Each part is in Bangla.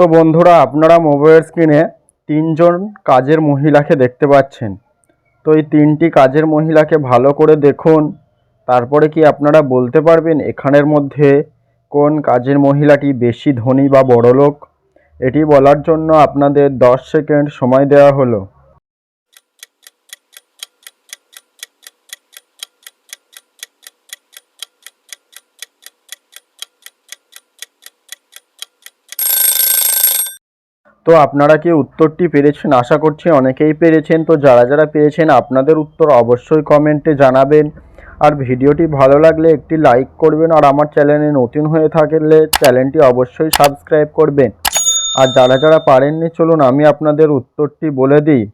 তো বন্ধুরা, আপনারা মোবাইল স্ক্রিনে তিনজন কাজের মহিলাকে দেখতে পাচ্ছেন। তো এই তিনটি কাজের মহিলাকে ভালো করে দেখুন। তারপরে কি আপনারা বলতে পারবেন এখানের মধ্যে কোন কাজের মহিলাটি বেশি ধনী বা বড়লোক? এটি বলার জন্য আপনাদের দশ সেকেন্ড সময় দেওয়া হলো। তো আপনারা কি উত্তরটি পেরেছেন? আশা করছি অনেকেই পেরেছেন। তো যারা যারা পেরেছেন, আপনাদের উত্তর অবশ্যই কমেন্টে জানাবেন। আর ভিডিওটি ভালো লাগলে একটি লাইক করবেন। আর আমার চ্যানেলে নতুন হয়ে থাকলে চ্যানেলটি অবশ্যই সাবস্ক্রাইব করবেন। আর যারা যারা পারেননি, চলুন আমি আপনাদের উত্তরটি বলে দিই।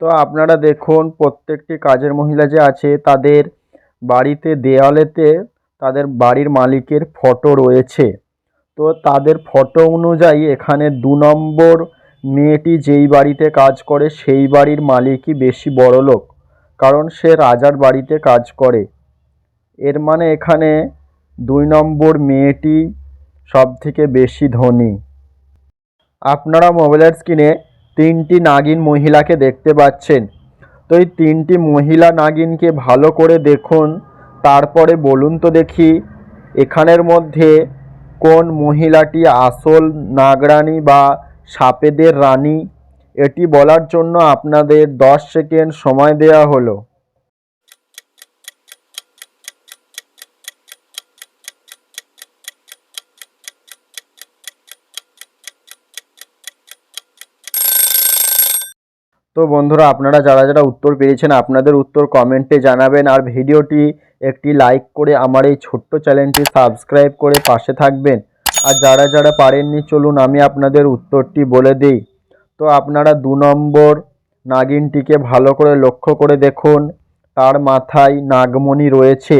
তো আপনারা দেখুন, প্রত্যেকটি কাজের মহিলা যে আছে, তাদের বাড়িতে দেওয়ালেতে তাদের বাড়ির মালিকের ফটো রয়েছে। তো তাদের ফটো অনুযায়ী এখানে দু নম্বর মেয়েটি যেই বাড়িতে কাজ করে, সেই বাড়ির মালিকই বেশি বড়লোক কারণ সে রাজার বাড়িতে কাজ করে। এর মানে এখানে দুই নম্বর মেয়েটি সব থেকে বেশি ধনী। আপনারা মোবাইলের স্ক্রিনে তিনটি নাগিন মহিলাকে দেখতে পাচ্ছেন। তো এই তিনটি মহিলা নাগিনকে ভালো করে দেখুন, তারপরে বলুন তো দেখি, এখানের মধ্যে কোন মহিলাটি আসল নাগরানি বা সাপেদের রানী? এটি বলার জন্য আপনাদের দশ সেকেন্ড সময় দেওয়া হলো। তো বন্ধুরা, আপনারা যারা যারা উত্তর পেয়েছেন, আপনাদের উত্তর কমেন্টে জানাবেন। আর ভিডিওটি একটি লাইক করে আমার এই ছোট্ট চ্যানেলটি সাবস্ক্রাইব করে পাশে থাকবেন। আর যারা যারা পারেননি, চলুন আমি আপনাদের উত্তরটি বলে দিই। তো আপনারা দু নম্বর নাগিনটিকে ভালো করে লক্ষ্য করে দেখুন। তার মাথায় নাগমণি রয়েছে।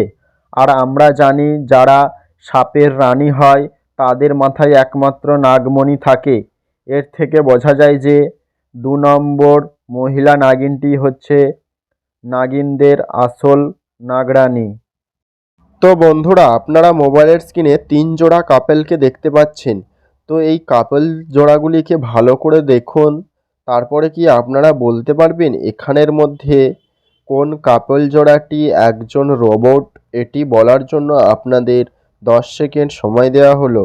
আর আমরা জানি, যারা সাপের রানী হয়, তাদের মাথায় একমাত্র নাগমণি থাকে। এর থেকে বোঝা যায় যে দু নম্বর মহিলা নাগিনটি হচ্ছে নাগিনদের আসল নাগরানি। তো বন্ধুরা, আপনারা মোবাইলের স্ক্রিনে তিন জোড়া কাপেলকে দেখতে পাচ্ছেন। তো এই কাপেল জোড়াগুলিকে ভালো করে দেখুন। তারপরে কি আপনারা বলতে পারবেন এখানের মধ্যে কোন কাপল জোড়াটি একজন রোবট? এটি বলার জন্য আপনাদের দশ সেকেন্ড সময় দেওয়া হলো।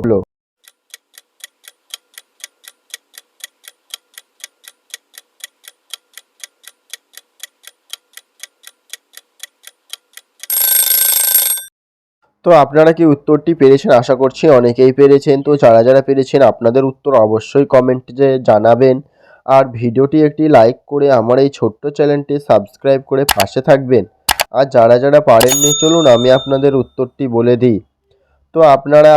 তো আপনারা কি উত্তরটি পেরেছেন? আশা করছি অনেকেই পেরেছেন। তো যারা যারা পেরেছেন, আপনাদের উত্তর অবশ্যই কমেন্টে জানাবেন। আর ভিডিওটি একটি লাইক করে আমার এই ছোট্ট চ্যানেলটি সাবস্ক্রাইব করে পাশে থাকবেন। আর যারা যারা পারেননি, চলুন আমি আপনাদের উত্তরটি বলে দিই। তো আপনারা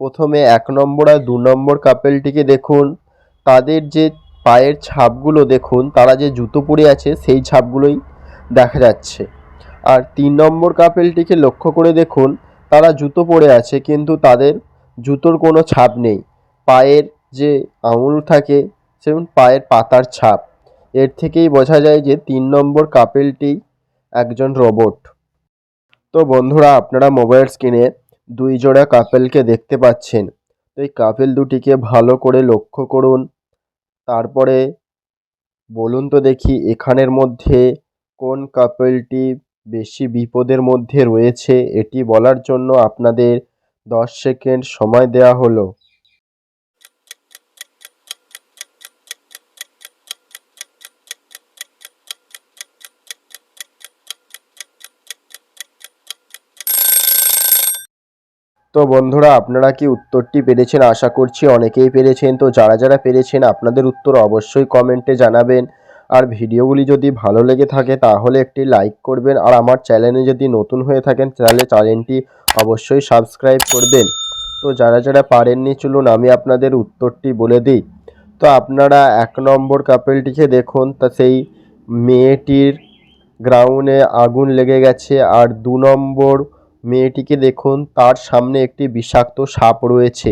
প্রথমে এক নম্বর আর দু নম্বর কাপেলটিকে দেখুন। তাদের যে পায়ের ছাপগুলো দেখুন, তারা যে জুতো পরে আছে, সেই ছাপগুলোই দেখা যাচ্ছে। আর তিন নম্বর কাপেলটিকে লক্ষ্য করে দেখুন তারা জুতো পরে আছে, কিন্তু তাদের জুতোর কোনো ছাপ নেই। পায়ের যে আঙুল থাকে, সেরকম পায়ের পাতার ছাপ। এর থেকেই বোঝা যায় যে তিন নম্বর কাপেলটি একজন রোবট। তো বন্ধুরা, আপনারা মোবাইল স্ক্রিনে দুই জোড়া কাপেলকে দেখতে পাচ্ছেন। তো এই কাপেল দুটিকে ভালো করে লক্ষ্য করুন। তারপরে বলুন তো দেখি, এখানের মধ্যে কোন কাপেলটি বেশি বিপদের মধ্যে রয়েছে, এটি বলার জন্য আপনাদের দশ সেকেন্ড সময় দেওয়া হলো। তো বন্ধুরা, আপনারা কি উত্তরটি পেরেছেন? আশা করছি অনেকেই পেরেছেন। তো যারা যারা পেরেছেন, আপনাদের উত্তর অবশ্যই কমেন্টে জানাবেন। আর ভিডিওগুলি যদি ভালো লেগে থাকে, তাহলে একটি লাইক করবেন। আর আমার চ্যানেলে যদি নতুন হয়ে থাকেন, তাহলে চ্যানেলটি অবশ্যই সাবস্ক্রাইব করবেন। তো যারা যারা পারেননি, চলুন আমি আপনাদের উত্তরটি বলে দিই। তো আপনারা এক নম্বর কাপেলটিকে দেখুন, তা সেই মেয়েটির গ্রাউন্ডে আগুন লেগে গেছে। আর দু নম্বর মেয়েটিকে দেখুন, তার সামনে একটি বিষাক্ত সাপ রয়েছে।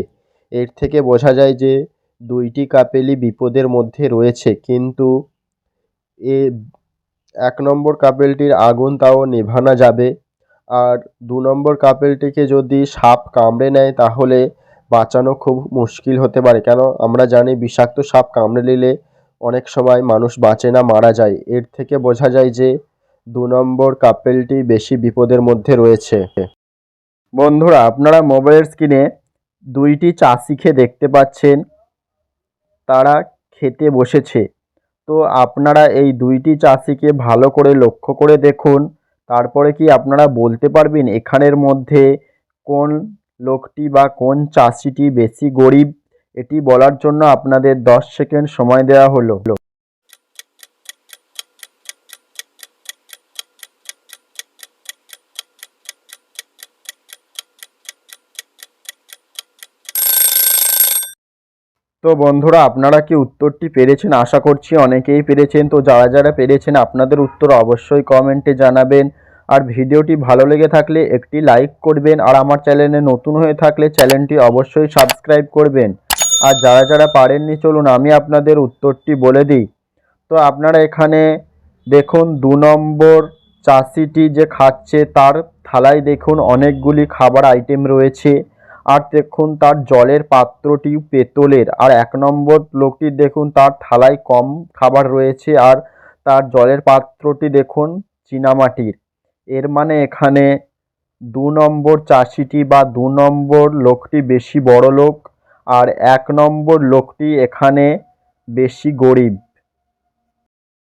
এর থেকে বোঝা যায় যে দুইটি কাপেলই বিপদের মধ্যে রয়েছে। কিন্তু এ এক নম্বর কাপেলটির আগুন তাও নেভানো যাবে। আর দু নম্বর কাপেলটিকে যদি সাপ কামড়ে নেয়, তাহলে বাঁচানো খুব মুশকিল হতে পারে। কেন? আমরা জানি বিষাক্ত সাপ কামড়ে নিলে অনেক সময় মানুষ বাঁচে না, মারা যায়। এর থেকে বোঝা যায় যে দু নম্বর কাপেলটি বেশি বিপদের মধ্যে রয়েছে। বন্ধুরা, আপনারা মোবাইলের স্ক্রিনে দুইটি চাষিকে দেখতে পাচ্ছেন। তারা খেতে বসেছে। তো আপনারা এই দুইটি চাষিকে ভালো করে লক্ষ্য করে দেখুন। তারপরে কি আপনারা বলতে পারবেন এখানের মধ্যে কোন লোকটি বা কোন চাষিটি বেশি গরিব? এটি বলার জন্য আপনাদের দশ সেকেন্ড সময় দেওয়া হলো। তো বন্ধুরা, আপনারা কি উত্তরটি পেরেছেন? আশা করছি অনেকেই পেরেছেন। তো যারা যারা পেরেছেন, আপনাদের উত্তর অবশ্যই কমেন্টে জানাবেন। আর ভিডিওটি ভালো লেগে থাকলে একটি লাইক করবেন। আর আমার চ্যানেলে নতুন হয়ে থাকলে চ্যানেলটি অবশ্যই সাবস্ক্রাইব করবেন। আর যারা যারা পারেননি, চলুন আমি আপনাদের উত্তরটি বলে দিই। তো আপনারা এখানে দেখুন, দু নম্বর চাষিটি যে খাচ্ছে, তার থালায় দেখুন অনেকগুলি খাবার আইটেম রয়েছে। আর দেখুন তার জলের পাত্রটি পেতলের। আর এক নম্বর লোকটির দেখুন তার থালায় কম খাবার রয়েছে আর তার জলের পাত্রটি দেখুন চীনামাটির। এর মানে এখানে দু নম্বর চাষিটি বা দু নম্বর লোকটি বেশি বড় লোক আর এক নম্বর লোকটি এখানে বেশি গরিব।